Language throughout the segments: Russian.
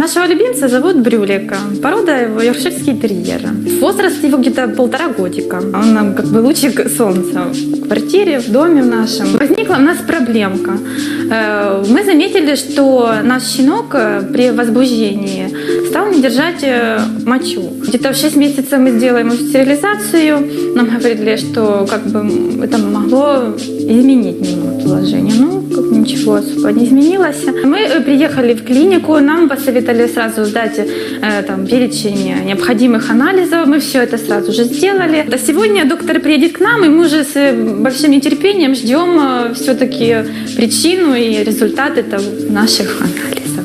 Нашего любимца зовут Брюлика. Порода его йоркширский терьер. Возраст его где-то полтора годика. Он нам как бы лучик солнца в квартире, в доме в нашем. Возникла у нас проблемка. Э, Мы заметили, что наш щенок э, при возбуждении стал не держать э, мочу. Где-то в 6 месяцев мы сделаем ему стерилизацию. Нам говорили, что как бы это могло изменить немного положение. Ну, как ничего особо не изменилось. Мы э, приехали в клинику, нам посоветовали сразу сдать э, там, перечень необходимых анализов. Мы все это сразу же сделали. До сегодня доктор приедет к нам, и мы уже с э, большим нетерпением ждем все-таки причину и результат этого наших анализов.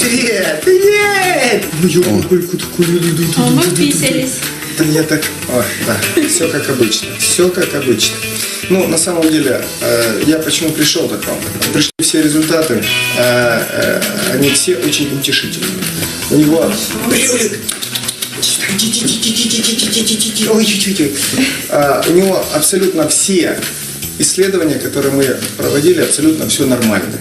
Привет! Привет! Ну, я какой такой А мы писались. Да я так... Ой, да, все как обычно. Все как обычно. Ну, на самом деле, э, я почему пришел так вам? Пришли все результаты, э, э, они все очень утешительные. У него... У него абсолютно все исследования, которые мы проводили, абсолютно все нормально.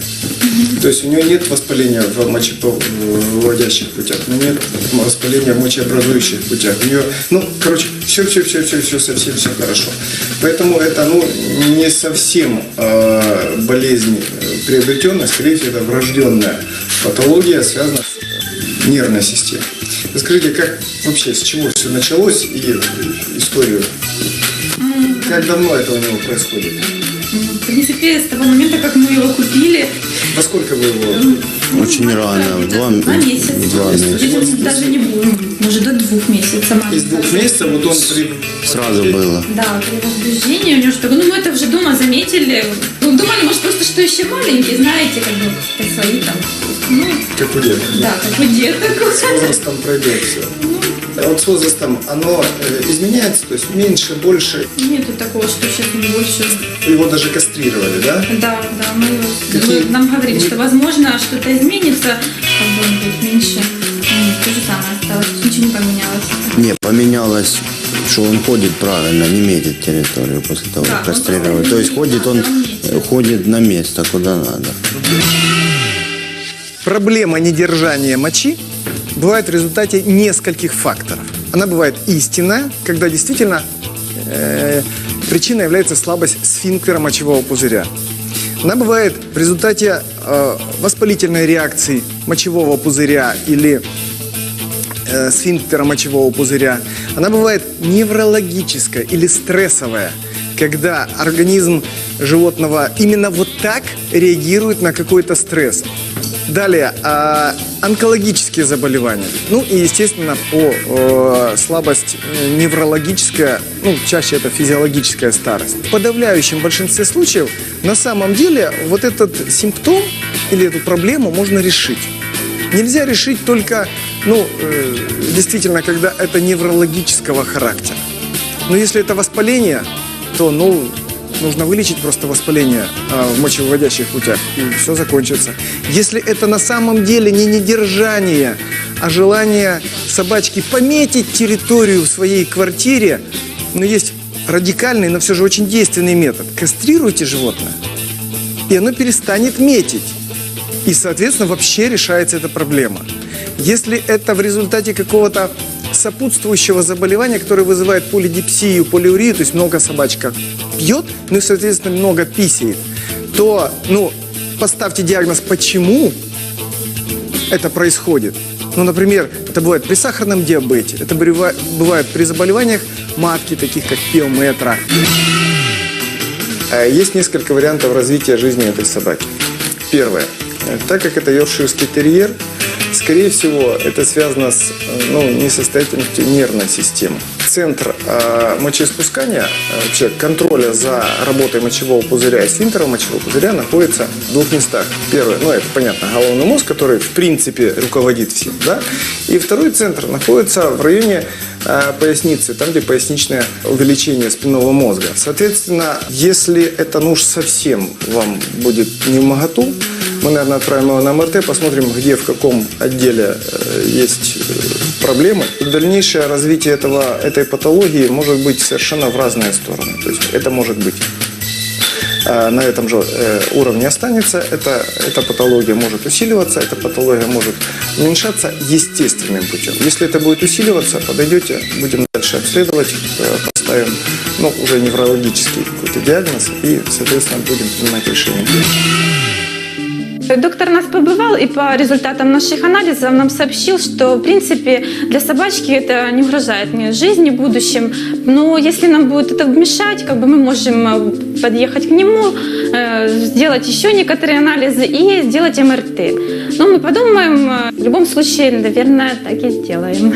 То есть у него нет воспаления в мочеповодящих путях, него нет воспаления в мочеобразующих путях. У него, ну, короче, все, все, все, все, все, совсем все хорошо. Поэтому это, ну, не совсем э, болезнь э, приобретенная, скорее всего, это врожденная патология, связанная с нервной системой. Расскажите, как вообще, с чего все началось и историю? Как давно это у него происходит? В принципе, с того момента, как мы его купили, Во сколько вы его? Очень рано, в два, два месяца. два месяца. Даже не будем, может, до двух месяцев. Из двух месяцев вот он при... Сразу было. Да, при возбуждении у него что-то... Ну, мы это уже дома заметили. Ну, думали, может, просто, что еще маленький, знаете, как бы какие-то свои там... Ну, Как у деток. да, как у деток. С возрастом пройдет все. А вот с возрастом оно э, изменяется, то есть меньше, больше. Нету такого, что сейчас мы больше... Его даже кастрировали, да? Да, да, мы, Какие- мы- нам говорили, что, возможно, что-то изменится, будет меньше. Нет, то же самое осталось, ничего не поменялось. Не, поменялось, что он ходит правильно, не метит территорию после того, Да, как кастрировали. правильно То есть ходит он, э, ходит на место, куда надо. Проблема недержания мочи бывает в результате нескольких факторов. Она бывает истинная, когда действительно э, причиной является слабость сфинктера мочевого пузыря. Она бывает в результате э, воспалительной реакции мочевого пузыря или э, сфинктера мочевого пузыря. Она бывает неврологическая или стрессовая, когда организм животного именно вот так реагирует на какой-то стресс. Далее, а, онкологические заболевания. Ну и, естественно, по э, слабость э, неврологическая, ну, чаще это физиологическая старость. В подавляющем большинстве случаев на самом деле вот этот симптом или эту проблему можно решить. Нельзя решить только, ну, э, действительно, когда это неврологического характера. Но если это воспаление, то, ну, нужно вылечить просто воспаление э, в мочевыводящих путях, и все закончится. Если это на самом деле не недержание, а желание собачки пометить территорию в своей квартире, но есть радикальный, но все же очень действенный метод. Кастрируйте животное, и оно перестанет метить. И, соответственно, вообще решается эта проблема. Если это в результате какого-то сопутствующего заболевания, которое вызывает полидипсию, полиурию, то есть много собачка пьет, ну и, соответственно, много писает, то, ну, поставьте диагноз, почему это происходит. Ну, например, это бывает при сахарном диабете, это бывает при заболеваниях матки, таких как пиометра. Э, Есть несколько вариантов развития жизни этой собаки. Первое. Э, Так как это йоркширский терьер, скорее всего, это связано с э, ну, несостоятельностью нервной системы. Центр э, мочеиспускания, э, вообще контроля за работой мочевого пузыря и сфинктера мочевого пузыря находится в двух местах. Первое, ну это понятно, головной мозг, который в принципе руководит всем, да? И второй центр находится в районе э, поясницы, там, где поясничное увеличение спинного мозга. Соответственно, если это ну уж совсем вам будет не в моготу, мы, наверное, отправим его на МРТ, посмотрим, где, в каком отделе э, есть э, проблемы. Дальнейшее развитие этого, этой патологии может быть совершенно в разные стороны. То есть это может быть э, на этом же уровне останется, это, эта патология может усиливаться, эта патология может уменьшаться естественным путем. Если это будет усиливаться, подойдете, будем дальше обследовать, поставим ну, уже неврологический какой-то диагноз и, соответственно, будем принимать решение. Доктор нас побывал и по результатам наших анализов нам сообщил, что в принципе для собачки это не угрожает ни жизни, ни будущем. Но если нам будет это мешать, как бы мы можем э, подъехать к нему, э, сделать еще некоторые анализы и сделать МРТ. Но мы подумаем, э, в любом случае, наверное, так и сделаем.